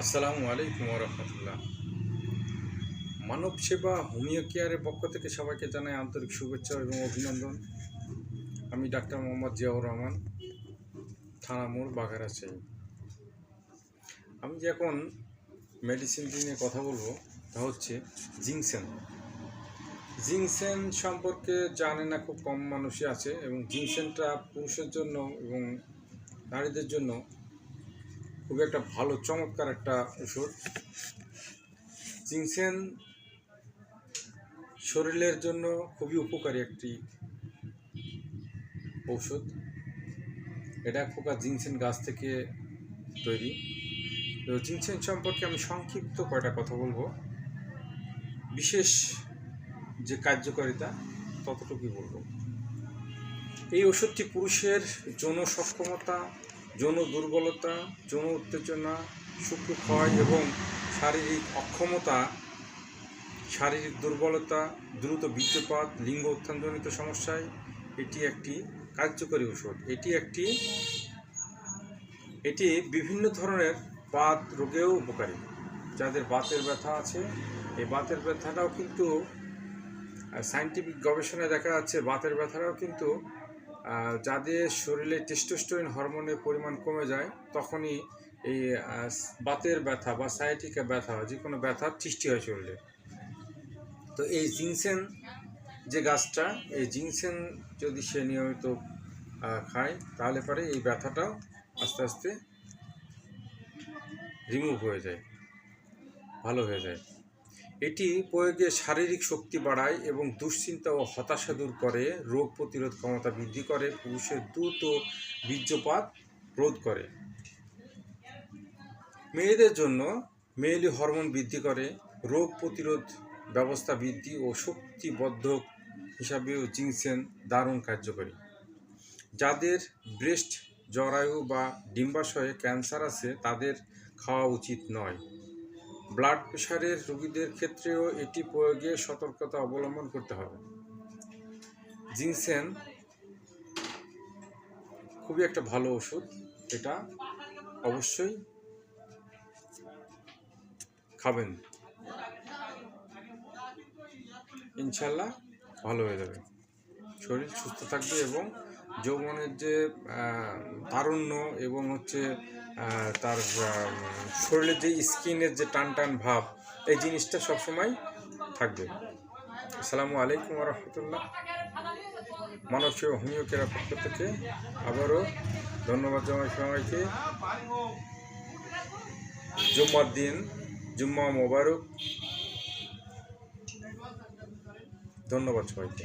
আসসালামু আলাইকুম রহমতুল্লাহ। মানব সেবা, হোমিও কেয়ারের পক্ষ থেকে সবাইকে জানাই আন্তরিক শুভেচ্ছা এবং অভিনন্দন। আমি ডাক্তার মোহাম্মদ জিয়াউর রহমান, থানা মোড় বাঘারাচাই আমি যে এখন মেডিসিন নিয়ে কথা বলব, তা হচ্ছে জিংসেন। জিংসেন সম্পর্কে জানে না, খুব কম মানুষই আছে এবং জিংসেনটা পুরুষের জন্য এবং নারীদের জন্য খুব একটা ভালো, চমৎকার একটা ওষুধ। জিংসেন শরীরের জন্য খুবই উপকারী একটি ঔষধ এটা এক প্রকার জিংসেন গাছ থেকে তৈরি। তো জিংসেন সম্পর্কে আমি সংক্ষিপ্ত কয়টা কথা বলব। বিশেষ যে কার্যকারিতা, ততটুকুই বলব। এই ওষুধটি পুরুষের যৌন সক্ষমতা যৌন দুর্বলতা, যৌন উত্তেজনা শুক্রক্ষয় এবং শারীরিক অক্ষমতা, শারীরিক দুর্বলতা, দ্রুত বীর্যপাত, লিঙ্গ উত্থানজনিত সমস্যায়, এটি একটি কার্যকরী ওষুধ। এটি একটি, এটি বিভিন্ন ধরনের বাত রোগেও উপকারী। যাদের বাতের ব্যথা আছে, এই বাতের ব্যথাটাও কিন্তু সায়েন্টিফিক গবেষণায় দেখা যাচ্ছে বাতের ব্যথাটাও কিন্তু যাদের শরীরে টেস্টোস্টেরন হরমোনের পরিমাণ কমে যায়, তখনই এই বাতের ব্যথা বা সায়াটিকা ব্যথা যে কোনো ব্যথার সৃষ্টি হয় শরীরে। তো এই জিনসেন যে গাছটা, এই জিনসেন যদি সে নিয়মিত খায়, তাহলে পরে এই ব্যথাটাও আস্তে আস্তে রিমুভ হয়ে যায়, ভালো হয়ে যায়। এটি প্রয়োগে শারীরিক শক্তি বাড়ায় এবং দুশ্চিন্তা ও হতাশা দূর করে, রোগ প্রতিরোধ ক্ষমতা বৃদ্ধি করে, পুরুষের দ্রুত বীর্যপাত রোধ করে। মেয়েদের জন্য মেয়েলি হরমোন বৃদ্ধি করে, রোগ প্রতিরোধ ব্যবস্থা বৃদ্ধি ও শক্তিবদ্ধক হিসাবেও জিংসেন দারুণ কার্যকরী। যাদের ব্রেস্ট, জরায়ু বা ডিম্বাশয়ে ক্যান্সার আছে, তাদের খাওয়া উচিত নয়। ব্লাড প্রেশারের রোগীদের ক্ষেত্রেও এটি প্রয়োগে সতর্কতা অবলম্বন করতে হবে। জিনসেন খুবই একটা ভালো ওষুধ, এটা অবশ্যই খাবেন। ইনশাল্লাহ ভালো হয়ে যাবে। শরীর সুস্থ থাকবে এবং যৌবনের যে তারুণ্য এবং হচ্ছে তার শরীরের যে স্কিনের যে টান টান ভাব, এই জিনিসটা সবসময় থাকবে। আসসালামু আলাইকুম রহমতুল্লাহ মানব সেবা হোমিও কেয়ার পক্ষ থেকে আবারও ধন্যবাদ জানাই সবাইকে। জুম্মার দিন, জুম্মা মোবারক। ধন্যবাদ সবাইকে।